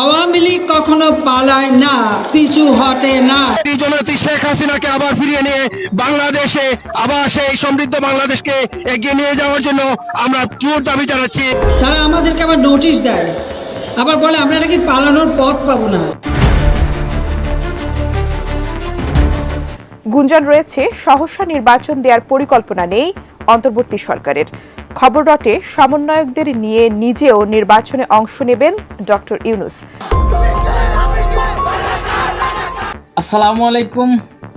আওয়ামী লীগ কখনো পালায় না পিছু হটে না। জননেত্রী শেখ হাসিনাকে আবার ফিরিয়ে নিয়ে বাংলাদেশে আবার সেই সমৃদ্ধ বাংলাদেশকে এগিয়ে নিয়ে যাওয়ার জন্য আমরা জোর দাবি জানাচ্ছি। তারা আমাদেরকে আবার নোটিশ দেয়। আবার বলে আমরা নাকি পালানোর পথ পাবো না। গুঞ্জন রয়েছে সহসা নির্বাচন দেওয়ার পরিকল্পনা নেই অন্তর্বর্তী সরকারের। খবর রটে সমন্বয়কদের নিয়ে নিজেও নির্বাচনে অংশ নেবেন ডক্টর ইউনুস। আসসালামু আলাইকুম।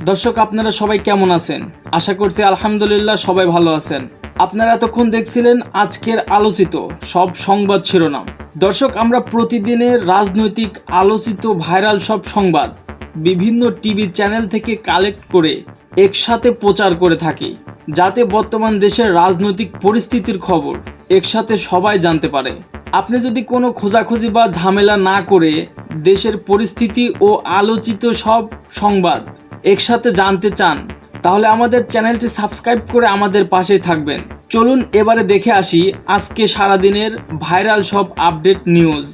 দর্শক, আপনারা সবাই কেমন আছেন? আশা করছি আলহামদুলিল্লাহ সবাই ভালো আছেন। আপনারা এতক্ষণ দেখছিলেন আজকের আলোচিত সব সংবাদ শিরোনাম। দর্শক, আমরা প্রতিদিনের রাজনৈতিক, আলোচিত, ভাইরাল সব সংবাদ বিভিন্ন টিভি চ্যানেল থেকে কালেক্ট করে একসাথে প্রচার করে থাকি। যাতে বর্তমান দেশের রাজনৈতিক পরিস্থিতির খবর একসাথে সবাই জানতে পারে। আপনি যদি কোনো খোঁজাখুঁজি বা ঝামেলা না করে দেশের পরিস্থিতি ও আলোচিত সব সংবাদ একসাথে জানতে চান, তাহলে আমাদের চ্যানেলটি সাবস্ক্রাইব করে আমাদের পাশেই থাকবেন। চলুন এবারে দেখে আসি আজকে সারাদিনের ভাইরাল সব আপডেট নিউজ।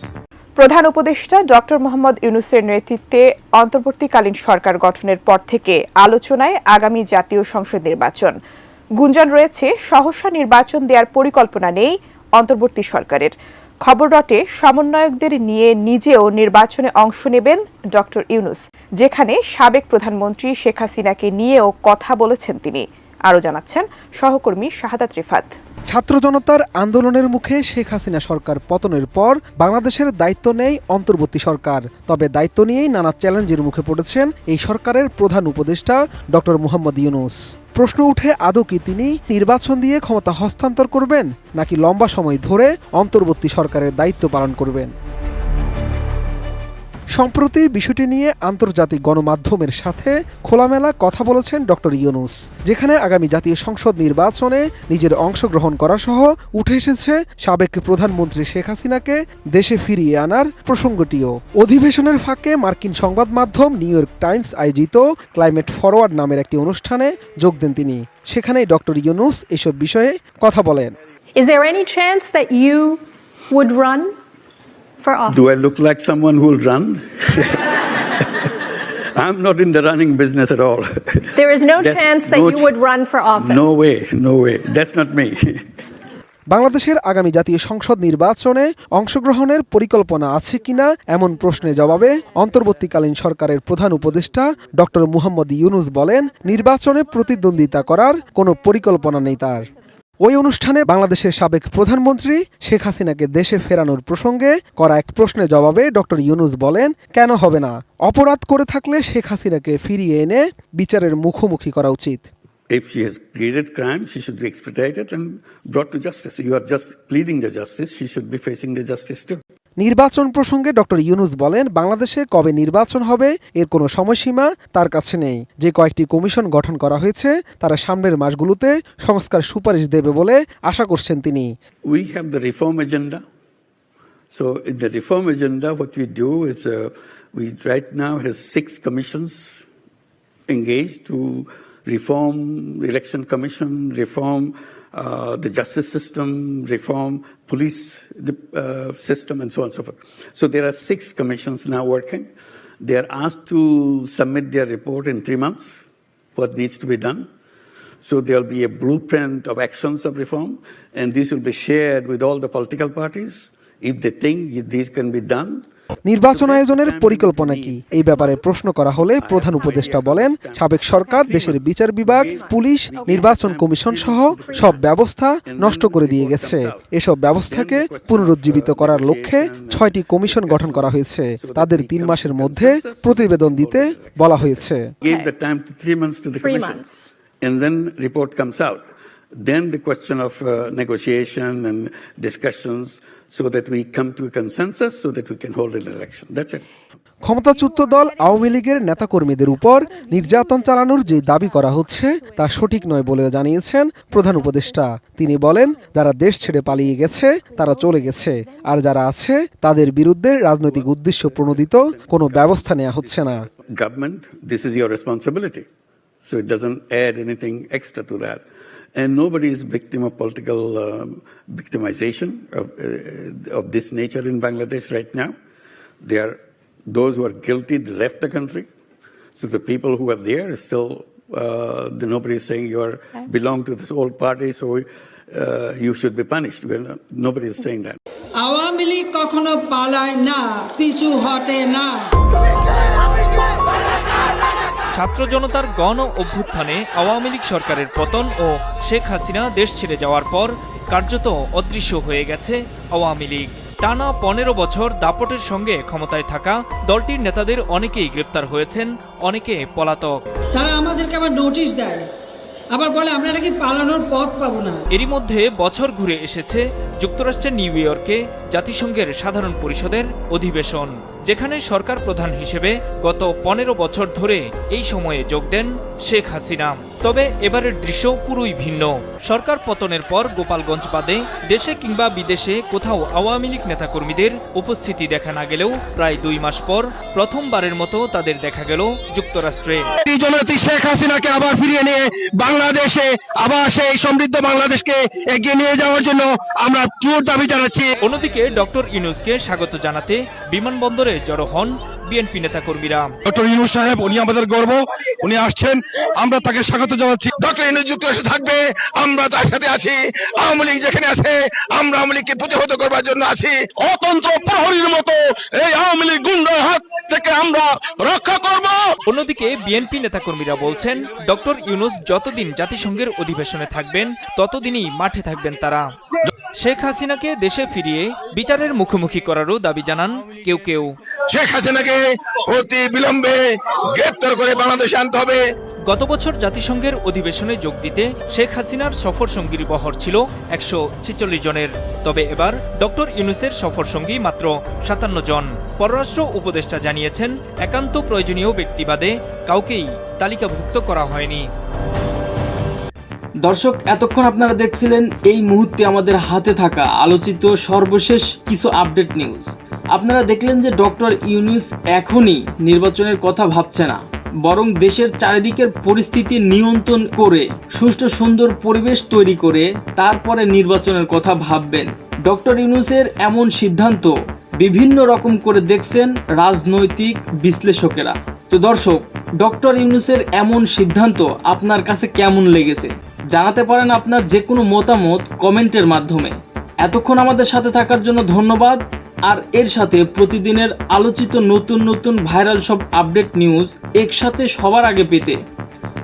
প্রধান উপদেষ্টা ডক্টর মোহাম্মদ ইউনুসের নেতৃত্বে অন্তর্বর্তীকালীন সরকার গঠনের পর থেকে আলোচনায় আগামী জাতীয় সংসদ নির্বাচন। গুঞ্জন রয়েছে, সহসা নির্বাচন দেওয়ার পরিকল্পনা নেই অন্তর্বর্তী সরকারের। খবর রটে, সমন্বয়কদের নিয়ে নিজেও নির্বাচনে অংশ নেবেন ডক্টর ইউনুস, যেখানে সাবেক প্রধানমন্ত্রী শেখ হাসিনাকে নিয়েও কথা বলেছেন তিনি। আরও জানাচ্ছেন সহকর্মী শাহাদাত রিফাত। ছাত্র জনতার আন্দোলনের মুখে শেখ হাসিনা সরকার পতনের পর বাংলাদেশের দায়িত্ব নেই অন্তর্বর্তী সরকার। তবে দায়িত্ব নিয়েই নানা চ্যালেঞ্জের মুখে পড়েছেন এই সরকারের প্রধান উপদেষ্টা ডক্টর মোহাম্মদ ইউনুস। প্রশ্ন উঠে আদৌ কি তিনি নির্বাচন দিয়ে ক্ষমতা হস্তান্তর করবেন, নাকি লম্বা সময় ধরে অন্তর্বর্তী সরকারের দায়িত্ব পালন করবেন? সম্প্রতি বিষয়টি নিয়ে আন্তর্জাতিক গণমাধ্যমের সাথে খোলামেলা কথা বলেছেন ডক্টর ইউনুস, যেখানে আগামী জাতীয় সংসদ নির্বাচনে নিজের অংশগ্রহণ করা সহ উঠে এসেছে সাবেক প্রধানমন্ত্রী শেখ হাসিনাকে দেশে ফিরিয়ে আনার প্রসঙ্গটিও। অধিবেশনের ফাঁকে মার্কিন সংবাদ মাধ্যম নিউ ইয়র্ক টাইমস আয়োজিত ক্লাইমেট ফরওয়ার্ড নামের একটি অনুষ্ঠানে যোগ দেন তিনি। সেখানেই ডক্টর ইউনুস এসব বিষয়ে কথা বলেন। Is there any chance that you would run for office? Do I look like someone who will run? I'm not in the running business at all. There is no That's chance that no you ch- would run for office? No way, no way. That's not me. বাংলাদেশের আগামী জাতীয় সংসদ নির্বাচনে অংশগ্রহণের পরিকল্পনা আছে কিনা এমন প্রশ্নে জবাবে অন্তর্বর্তীকালীন সরকারের প্রধান উপদেষ্টা ডক্টর মুহাম্মদ ইউনুস বলেন নির্বাচনে প্রতিদ্বন্দ্বিতা করার কোনো পরিকল্পনা নেই তার ওই অনুষ্ঠানে বাংলাদেশের সাবেক প্রধানমন্ত্রী শেখ হাসিনাকে দেশে ফেরানোর প্রসঙ্গে করা এক প্রশ্নের জবাবে ডক্টর ইউনুস বলেন কেন হবে না অপরাধ করে থাকলে শেখ হাসিনাকে ফিরিয়ে এনে বিচারের মুখোমুখি করা উচিত If she has created crime, she should be expedited and brought to justice. You are just pleading the justice, she should be facing the justice too. নির্বাচন প্রসঙ্গে ড ইউনুস বলেন, বাংলাদেশে কবে নির্বাচন হবে এর কোনো সময়সীমা তার কাছে নেই। যে কয়েকটি কমিশন গঠন করা হয়েছে, তারা সামনের মাসগুলোতে সংস্কার সুপারিশ দেবে বলে আশা করছেন তিনি। We have the reform agenda so in the reform agenda what we do is we right now has six commissions engage to reform election commission reform uh, the justice system, reform police uh, system, and so on and so forth. So there are six commissions now working. They are asked to submit their report in three months. What needs to be done? So there'll be a blueprint of actions of reform, and this will be shared with all the political parties. If they think these can be done, নির্বাচন আয়োজনের পরিকল্পনা কি? এই ব্যাপারে প্রশ্ন করা হলে প্রধান উপদেষ্টা বলেন সাবেক সরকার দেশের বিচার বিভাগ পুলিশ নির্বাচন কমিশন সহ সব ব্যবস্থা নষ্ট করে দিয়ে গেছে। এসব ব্যবস্থাকে পুনরুজ্জীবিত করার লক্ষ্যে ছয়টি কমিশন গঠন করা হয়েছে। তাদের তিন মাসের মধ্যে প্রতিবেদন দিতে বলা হয়েছে। And then report comes out. then the question of uh, negotiation and discussions so that we come to a consensus so that we can hold an election. That's it. ক্ষমতাচ্যুত দল আওয়ামী লীগের নেতাকর্মীদের উপর নির্যাতন চালানোর যে দাবি করা হচ্ছে তা সঠিক নয় বলে জানিয়েছেন প্রধান উপদেষ্টা। তিনি বলেন যারা দেশ ছেড়ে পালিয়ে গেছে তারা চলে গেছে। আর যারা আছে তাদের বিরুদ্ধে রাজনৈতিক উদ্দেশ্য প্রণোদিত কোনো ব্যবস্থা নেওয়া হচ্ছে না। Government this is your responsibility so it anything extra to that And nobody is victim of political um, victimization of, uh, of this nature in Bangladesh right now. They are those who are guilty they left the country. So the people who are there is still uh, the- nobody is saying you are belong to this old party, so uh, you should be punished. We're not, nobody is saying that. Awami League কখনো পালায় না পিছু হটে না ছাত্র জনতার গণ অভ্যুত্থানে আওয়ামী লীগ সরকারের পতন ও শেখ হাসিনা দেশ ছেড়ে যাওয়ার পর কার্যত অদৃশ্য হয়ে গেছে আওয়ামী লীগ। টানা পনেরো বছর দাপটের সঙ্গে ক্ষমতায় থাকা দলটির নেতাদের অনেকেই গ্রেপ্তার হয়েছেন, অনেকে পলাতক। তারা আমাদেরকে আবার নোটিশ দেয়। আবার বলে, আমরা নাকি পালানোর পথ পাবো না। এরই মধ্যে বছর ঘুরে এসেছে যুক্তরাষ্ট্রের নিউ ইয়র্কে জাতিসংঘের সাধারণ পরিষদের অধিবেশন, যেখানে সরকার প্রধান হিসেবে গত পনেরো বছর ধরে এই সময়ে যোগ দেন শেখ হাসিনা। তবে এবারের দৃশ্য পুরোই ভিন্ন। সরকার পতনের পর গোপালগঞ্জ বাদে দেশে কিংবা বিদেশে কোথাও আওয়ামী লীগ নেতাকর্মীদের উপস্থিতি দেখা না গেলেও প্রায় দুই মাস পর প্রথমবারের মতো তাদের দেখা গেল যুক্তরাষ্ট্রে। শেখ হাসিনাকে আবার ফিরিয়ে নিয়ে বাংলাদেশে আবার সেই সমৃদ্ধ বাংলাদেশকে এগিয়ে নিয়ে যাওয়ার জন্য আমরা জোর দাবি জানাচ্ছি। অন্যদিকে ডক্টর ইউনুসকে স্বাগত জানাতে বিমানবন্দরে জড়ো হন বিএনপি নেতাকর্মীরা। ডক্টর ইউনুস সাহেব উনি আমাদের গর্ব উনি আসছেন। আমরা তাকে স্বাগত জানাচ্ছি। ডক্টর ইউনুস যুক্তরাষ্ট্রে থাকবে আমরা তার সাথে আছি। আওয়ামী লীগ যেখানে আছে আমরা আওয়ামী লীগকে প্রতিহত করবার জন্য আছি। অতন্ত্র প্রহরীর মতো এই আওয়ামী লীগ গুন্ডার হাত থেকে আমরা রক্ষা করব। অন্যদিকে বিএনপি নেতাকর্মীরা বলছেন ডক্টর ইউনুস যতদিন জাতিসংঘের অধিবেশনে থাকবেন ততদিনই মাঠে থাকবেন তারা। শেখ হাসিনাকে দেশে ফিরিয়ে বিচারের মুখোমুখি করারও দাবি জানান কেউ কেউ। শেখ হাসিনাকে অতি বিলম্বে গ্রেপ্তার করে বাংলাদেশে আনতে হবে। গত বছর জাতিসংঘের অধিবেশনে যোগ দিতে শেখ হাসিনার সফর সঙ্গীর বহর ছিল একশো ছেচল্লিশ জনের। তবে এবার ডক্টর ইউনুসের সফর সঙ্গী মাত্র সাতান্ন জন। পররাষ্ট্র উপদেষ্টা জানিয়েছেন একান্ত প্রয়োজনীয় ব্যক্তিবাদে কাউকেই তালিকাভুক্ত করা হয়নি। দর্শক এতক্ষণ আপনারা দেখছিলেন এই মুহূর্তে আমাদের হাতে থাকা আলোচিত সর্বশেষ কিছু আপডেট নিউজ। আপনারা দেখলেন যে ডক্টর ইউনিস এখনই নির্বাচনের কথা ভাবছে না, বরং দেশের চারিদিকের পরিস্থিতি নিয়ন্ত্রণ করে, সুষ্ঠু সুন্দর পরিবেশ তৈরি করে তারপরে নির্বাচনের কথা ভাববেন। ডক্টর ইউনুসের এমন সিদ্ধান্ত বিভিন্ন রকম করে দেখছেন রাজনৈতিক বিশ্লেষকেরা। তো দর্শক, ডক্টর ইউনুসের এমন সিদ্ধান্ত আপনার কাছে কেমন লেগেছে? জানাতে পারেন আপনার যে কোনো মতামত কমেন্টের মাধ্যমে। এতক্ষণ আমাদের সাথে থাকার জন্য ধন্যবাদ। আর এর সাথে প্রতিদিনের আলোচিত নতুন নতুন ভাইরাল সব আপডেট নিউজ একসাথে সবার আগে পেতে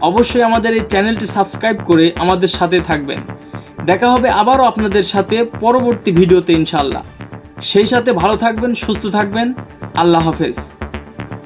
অবশ্যই আমাদের এই চ্যানেলটি সাবস্ক্রাইব করে আমাদের সাথে থাকবেন। দেখা হবে আবারও আপনাদের সাথে পরবর্তী ভিডিওতে ইনশাল্লাহ সেই সাথে ভালো থাকবেন, সুস্থ থাকবেন। আল্লাহ হাফেজ।